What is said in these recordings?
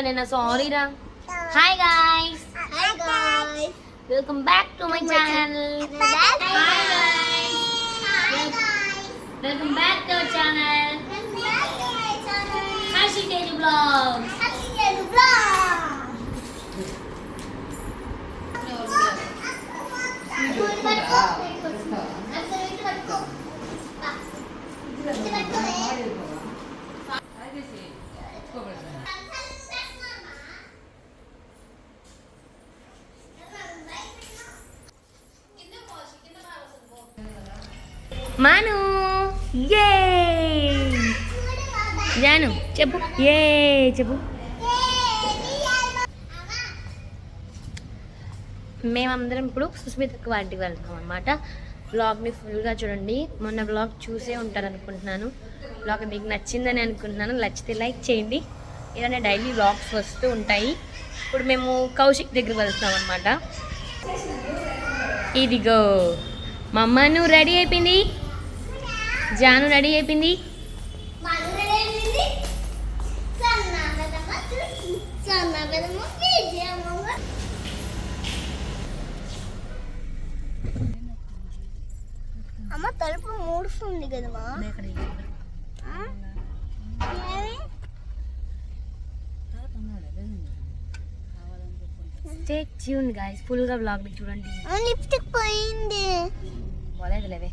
పెట్టినారా నేను సారీ రా hi guys hi guys welcome back to my channel hi hi guys guys welcome back to our channel Harshi Teju blog Manu. ఏ జాను చెప్పు. ఏ చెప్పు. మేమందరం ఇప్పుడు సుస్మితకు వాటికి వెళ్తాం అనమాట బ్లాగ్ని ఫుల్గా చూడండి. మొన్న బ్లాగ్ చూసే ఉంటారు అనుకుంటున్నాను బ్లాగ్ మీకు నచ్చిందని అనుకుంటున్నాను. నచ్చితే లైక్ చేయండి. ఇలానే డైలీ బ్లాగ్స్ వస్తూ ఉంటాయి. ఇప్పుడు మేము కౌశిక్ దగ్గర వెళ్తున్నాం అనమాట ఇదిగో. మా అమ్మ నువ్వు రెడీ అయిపోయింది? జాను రెడీ అయిపోయింది. అమ్మ తలుపు మూడుస్తుంది కదమ్మా. స్టే ట్యూన్ గాయస్ ఫుల్గా బ్లాగ్ని చూడండి. లిప్స్టిక్ పోయింది. పోలేదులేవే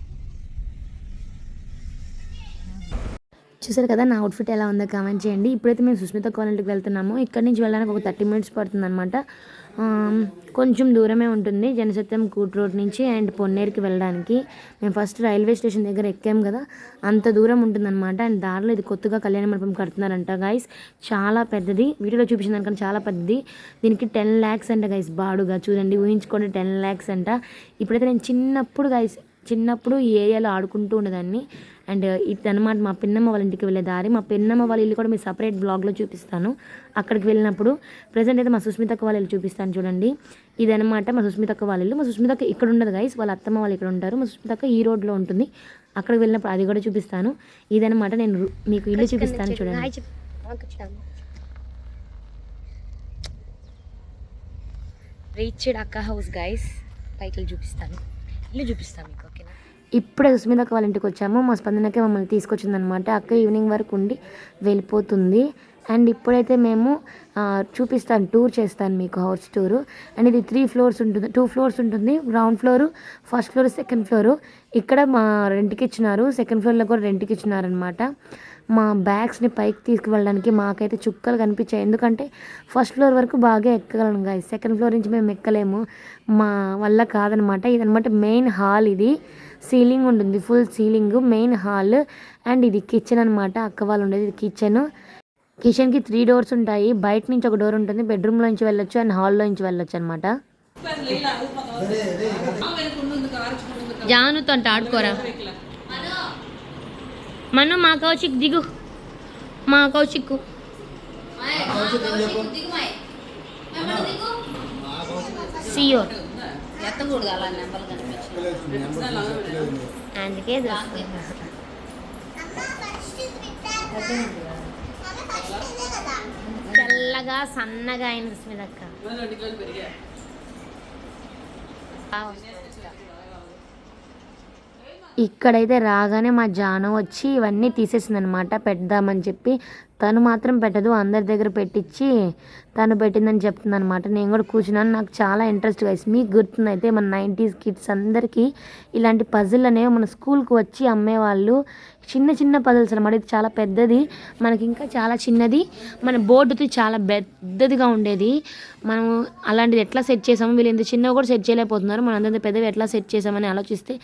చూసారు కదా నా అవుట్ఫిట్ ఎలా ఉందో కామెంట్ చేయండి. ఇప్పుడైతే మేము సుస్మిత కాలనీకి వెళ్తున్నాము. ఇక్కడ నుంచి వెళ్ళడానికి ఒక థర్టీ మినిట్స్ పడుతుంది అనమాట కొంచెం దూరమే ఉంటుంది జనసత్యం కూట్ రోడ్ నుంచి అండ్ పొన్నేరుకి వెళ్ళడానికి. మేము ఫస్ట్ రైల్వే స్టేషన్ దగ్గర ఎక్కాం కదా అంత దూరం ఉంటుందన్నమాట. అండ్ దారిలో ఇది కొత్తగా కళ్యాణ మండపం కడుతున్నారంట గైస్ చాలా పెద్దది. వీడియోలో చూపించిన దానికన్నా చాలా పెద్దది. దీనికి టెన్ ల్యాక్స్ అంట గైస్ బాడుగా. చూడండి ఊహించుకోండి టెన్ ల్యాక్స్ అంట. ఇప్పుడైతే నేను చిన్నప్పుడు గైస్ చిన్నప్పుడు ఈ ఏరియాలో ఆడుకుంటూ ఉండేదాన్ని. అండ్ ఇది అనమాట మా పిన్నమ్మ వాళ్ళ ఇంటికి వెళ్ళే దారి. మా పిన్నమ్మ వాళ్ళ ఇల్లు కూడా మీ సపరేట్ బ్లాగ్లో చూపిస్తాను. అక్కడికి వెళ్ళినప్పుడు ప్రజెంట్ అయితే మా సుస్మితక్క వాళ్ళ ఇల్లు చూపిస్తాను చూడండి. ఇదనమాట మా సుస్మితక్క వాళ్ళ ఇల్లు. మా సుస్మితక్క ఇక్కడ ఉండదు గైస్ వాళ్ళ అత్తమ్మ వాళ్ళు ఇక్కడ ఉంటారు. మా సుస్మితక్క ఈ రోడ్లో ఉంటుంది. అక్కడికి వెళ్ళినప్పుడు అది కూడా చూపిస్తాను. ఇదనమాట నేను మీకు ఇల్లు చూపిస్తాను చూడండి. రీచ్డ్ అక్క హౌస్ గైస్ పైకి వెళ్ళి చూపిస్తాను. ఇల్లు చూపిస్తాను మీకు ఓకేనా? ఇప్పుడే సుస్మితక్క వాళ్ళ ఇంటికి వచ్చాము. మా స్పందనకే మమ్మల్ని తీసుకొచ్చిందనమాట అక్క ఈవినింగ్ వరకు ఉండి వెళ్ళిపోతుంది. అండ్ ఇప్పుడైతే మేము చూపిస్తాను టూర్ చేస్తాను మీకు హౌస్ టూరు అండ్ ఇది త్రీ ఫ్లోర్స్ ఉంటుంది టూ ఫ్లోర్స్ ఉంటుంది. Ground floor first floor second floor ఇక్కడ మా రెంట్కి ఇచ్చినారు. సెకండ్ ఫ్లోర్లో కూడా రెంట్కి ఇచ్చినారనమాట మా బ్యాగ్స్ని పైకి తీసుకువెళ్ళడానికి మాకైతే చుక్కలు కనిపించాయి. ఎందుకంటే ఫస్ట్ ఫ్లోర్ వరకు బాగా ఎక్కగలను గాయ సెకండ్ ఫ్లోర్ నుంచి మేము ఎక్కలేము. మా వల్ల కాదనమాట ఇదనమాట మెయిన్ హాల్ ఇది. సీలింగ్ ఉంటుంది full ceiling main hall and ఇది కిచెన్ అనమాట అక్క వాళ్ళు ఉండేది ఇది కిచెన్ కిచెన్కి త్రీ డోర్స్ ఉంటాయి. బయట నుంచి ఒక డోర్ ఉంటుంది. బెడ్రూమ్లో నుంచి వెళ్ళొచ్చు అండ్ హాల్లో నుంచి వెళ్ళొచ్చు అనమాట జానుతో అంటే ఆడుకోరా? మను మా కౌశిక్ దిగు. మా కౌశిక్ సియోర్ అందుకే చూస్తున్నా. తెల్లగా సన్నగా అయిన సుస్మితక్క ఇక్కడైతే రాగానే మా జాను వచ్చి ఇవన్నీ తీసేసింది అనమాట పెడదామని చెప్పి తను మాత్రం పెట్టదు అందరి దగ్గర పెట్టించి తను పెట్టిందని చెప్తుంది అనమాట నేను కూడా కూర్చున్నాను. నాకు చాలా ఇంట్రెస్ట్ గైస్ మీకు గుర్తుందైతే మన నైంటీస్ కిడ్స్ అందరికీ ఇలాంటి పజిల్ అనేవి మన స్కూల్కి వచ్చి అమ్మేవాళ్ళు చిన్న చిన్న పజిల్స్ అనమాట ఇది చాలా పెద్దది మనకి ఇంకా చాలా చిన్నది. మన బోర్డుతో చాలా పెద్దదిగా ఉండేది. మనం అలాంటిది ఎట్లా సెట్ చేసాము? వీళ్ళు ఇంత చిన్నవి కూడా సెట్ చేయలేకపోతున్నారు. మనం అంతంత పెద్దవి ఎట్లా సెట్ చేసామని ఆలోచిస్తే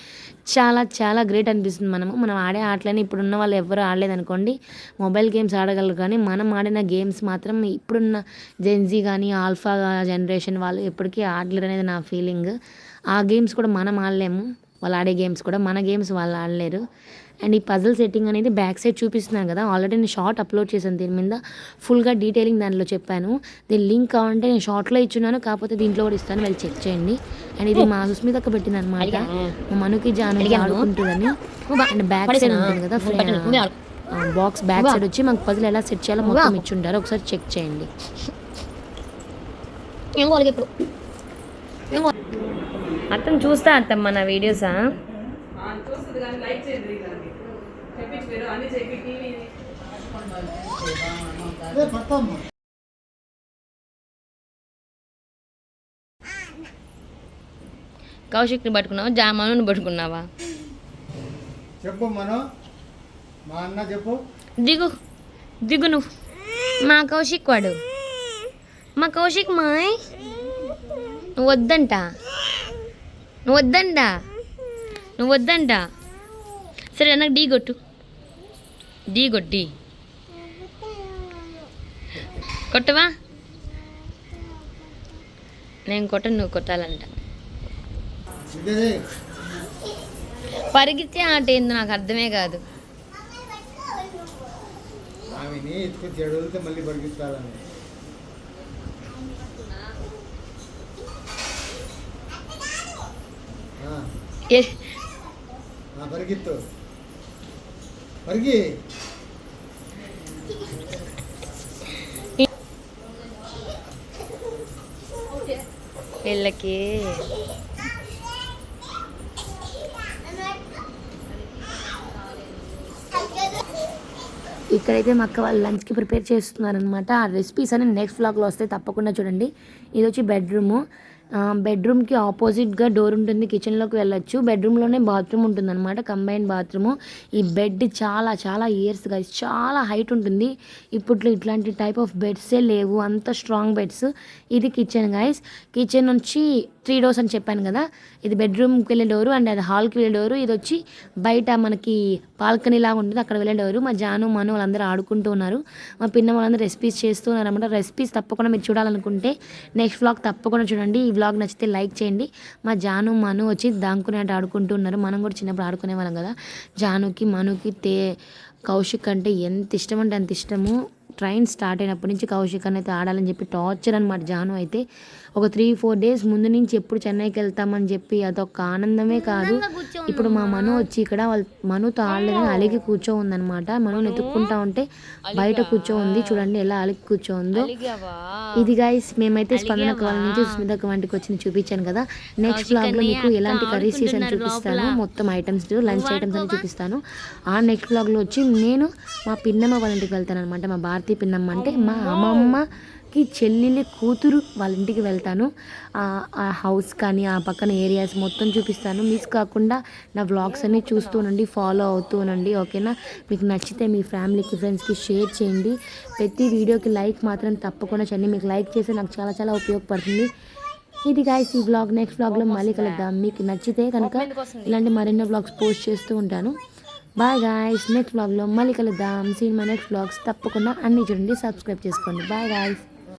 చాలా చాలా గ్రేట్ అనిపిస్తుంది మనము. మనం ఆడే ఆటలని ఇప్పుడున్న వాళ్ళు ఎవరు ఆడలేదనుకోండి. మొబైల్ గేమ్స్ ఆడగలరు కానీ మనం ఆడిన గేమ్స్ మాత్రం ఇప్పుడున్న జెన్జీ కానీ ఆల్ఫా జనరేషన్ వాళ్ళు ఎప్పటికీ ఆడలేరు అనేది నా ఫీలింగ్. ఆ గేమ్స్ కూడా మనం ఆడలేము. వాళ్ళు ఆడే గేమ్స్ కూడా మన గేమ్స్ వాళ్ళు ఆడలేరు. అండ్ ఈ పజిల్ సెట్టింగ్ అనేది బ్యాక్ సైడ్ చూపిస్తున్నాను కదా ఆల్రెడీ నేను షార్ట్ అప్లోడ్ చేశాను దీని మీద. ఫుల్గా డీటెయిలింగ్ దానిలో చెప్పాను. దీని లింక్ కావాలంటే నేను షార్ట్లో ఇచ్చున్నాను కాకపోతే దీంట్లో కూడా ఇస్తాను వెళ్ళి చెక్ చేయండి. అండ్ ఇది మా సుస్మితక్క పెట్టింది అనమాట మనుకి జాను ఆడుకుంటుందని. అండ్ బ్యాక్ సైడ్ ఉంటుంది కదా బాక్స్ బ్యాక్ సైడ్ వచ్చి మాకు పజిల్ ఎలా సెట్ చేయాలో మొత్తం ఇచ్చి ఉంటారు ఒకసారి చెక్ చేయండి. ఇప్పుడు? అర్థం చూస్తా అత్తమ్మ నా వీడియోసా టీవీ కౌశిక్ని పట్టుకున్నావా? జామాను పట్టుకున్నావా? చెప్పు మనం. మా అన్న చెప్పు. దిగు. దిగు నువ్వు మా కౌశిక్ వాడు. మా కౌశిక్ మాయ్. నువ్వు వద్దంట. నువ్వు వద్దంట. నువ్వు వద్దంట. సరే నాకు ఢీ కొట్టు. ఢీ కొట్టి. కొట్టవా? నేను కొట్టను నువ్వు కొట్టాలంట. పరిగెత్తే ఆట ఏందో నాకు అర్థమే కాదు. ఆమెని ఎత్తుకొని చెడులతో మళ్ళీ పరిగెత్తాలని ఆ, ఏ- ఆ, పరిగెత్తు పరిగి వీళ్ళకి ఇక్కడైతే మా అక్క వాళ్ళు లంచ్కి ప్రిపేర్ చేస్తున్నారనమాట ఆ రెసిపీస్ అని నెక్స్ట్ వ్లాగ్లో వస్తే తప్పకుండా చూడండి. ఇది వచ్చి బెడ్రూము. బెడ్రూమ్కి ఆపోజిట్గా డోర్ ఉంటుంది కిచెన్లోకి వెళ్ళొచ్చు. బెడ్రూమ్లోనే బాత్రూమ్ ఉంటుందన్నమాట కంబైన్ బాత్రూము ఈ బెడ్ చాలా చాలా ఇయర్స్ గైస్ చాలా హైట్ ఉంటుంది. ఇప్పట్లో ఇట్లాంటి టైప్ ఆఫ్ బెడ్సే లేవు అంత స్ట్రాంగ్ బెడ్స్ ఇది కిచెన్ గైస్ కిచెన్ నుంచి త్రీ డోర్స్ అని చెప్పాను కదా ఇది బెడ్రూమ్కి వెళ్ళే డోరు అండ్ అది హాల్కి వెళ్ళే డోరు ఇది వచ్చి బయట మనకి బాల్కనీ లాగా ఉంటుంది అక్కడ వెళ్ళే డోరు మా జాను మను వాళ్ళందరూ ఆడుకుంటూ ఉన్నారు. మా పిన్న వాళ్ళందరూ రెసిపీస్ చేస్తూ ఉన్నారు అనమాట రెసిపీస్ తప్పకుండా మీరు చూడాలనుకుంటే నెక్స్ట్ వ్లాగ్ తప్పకుండా చూడండి. వ్లాగ్ నచ్చితే లైక్ చేయండి. మా జాను మను వచ్చి దాంకునే ఆట ఆడుకుంటున్నారు మనం కూడా చిన్నప్పుడు ఆడుకునే వాళ్ళం కదా. జానుకి మనుకి తే కౌశిక్ అంటే ఎంత ఇష్టం అంటే అంత ఇష్టము. ట్రైన్ స్టార్ట్ అయినప్పటి నుంచి కౌశిక్ అని అయితే ఆడాలని చెప్పి టార్చర్ అనమాట జాను అయితే. ఒక త్రీ ఫోర్ డేస్ ముందు నుంచి ఎప్పుడు చెన్నైకి వెళ్తామని చెప్పి అదొక ఆనందమే కాదు. ఇప్పుడు మా మను వచ్చి ఇక్కడ వాళ్ళ మనుతో ఆడలేదని అలిగి కూర్చో ఉందన్నమాట మనుని ఎత్తుక్కుంటా ఉంటే బయట కూర్చో ఉంది చూడండి ఎలా అలిగి కూర్చో ఉందో ఇది గైస్ మేమైతే స్పందన కాలనీ నుంచి సుస్మిత వంటికి వచ్చింది చూపించాను కదా. నెక్స్ట్ బ్లాగ్లో మీకు ఎలాంటి కర్రీస్ చేసాను చూపిస్తాను. మొత్తం ఐటమ్స్ లంచ్ ఐటమ్స్ అని చూపిస్తాను. ఆ నెక్స్ట్ బ్లాగ్లో వచ్చి నేను మా పిన్నమ్మ వాళ్ళ ఇంటికి వెళ్తాను అనమాట మా భారతీయ పిన్నమ్మ అంటే మా అమ్మమ్మకి చెల్లెలి కూతురు వాళ్ళ ఇంటికి వెళ్తాను. ఆ- హౌస్ కానీ ఆ పక్కన ఏరియాస్ మొత్తం చూపిస్తాను. మిస్ కాకుండా నా వ్లాగ్స్ అన్ని చూస్తూ ఉండండి ఫాలో అవుతూ ఉండండి ఓకేనా మీకు నచ్చితే మీ ఫ్యామిలీకి ఫ్రెండ్స్కి షేర్ చేయండి. ప్రతి వీడియోకి లైక్ మాత్రం తప్పకుండా చేయండి. మీకు లైక్ చేస్తే నాకు చాలా చాలా ఉపయోగపడుతుంది. ఇది గాయస్ ఈ వ్లాగ్ నెక్స్ట్ వ్లాగ్లో మళ్ళీ కలుద్దాం. మీకు నచ్చితే కనుక ఇలాంటి మరెన్నో వ్లాగ్స్ పోస్ట్ చేస్తూ ఉంటాను. బాయ్ గాయస్ నెక్స్ట్ వ్లాగ్లో మళ్ళీ కలుద్దాం. సీన్ మై నెక్స్ట్ వ్లాగ్స్ తప్పకుండా అన్నీ చూడండి. సబ్స్క్రైబ్ చేసుకోండి. Bye guys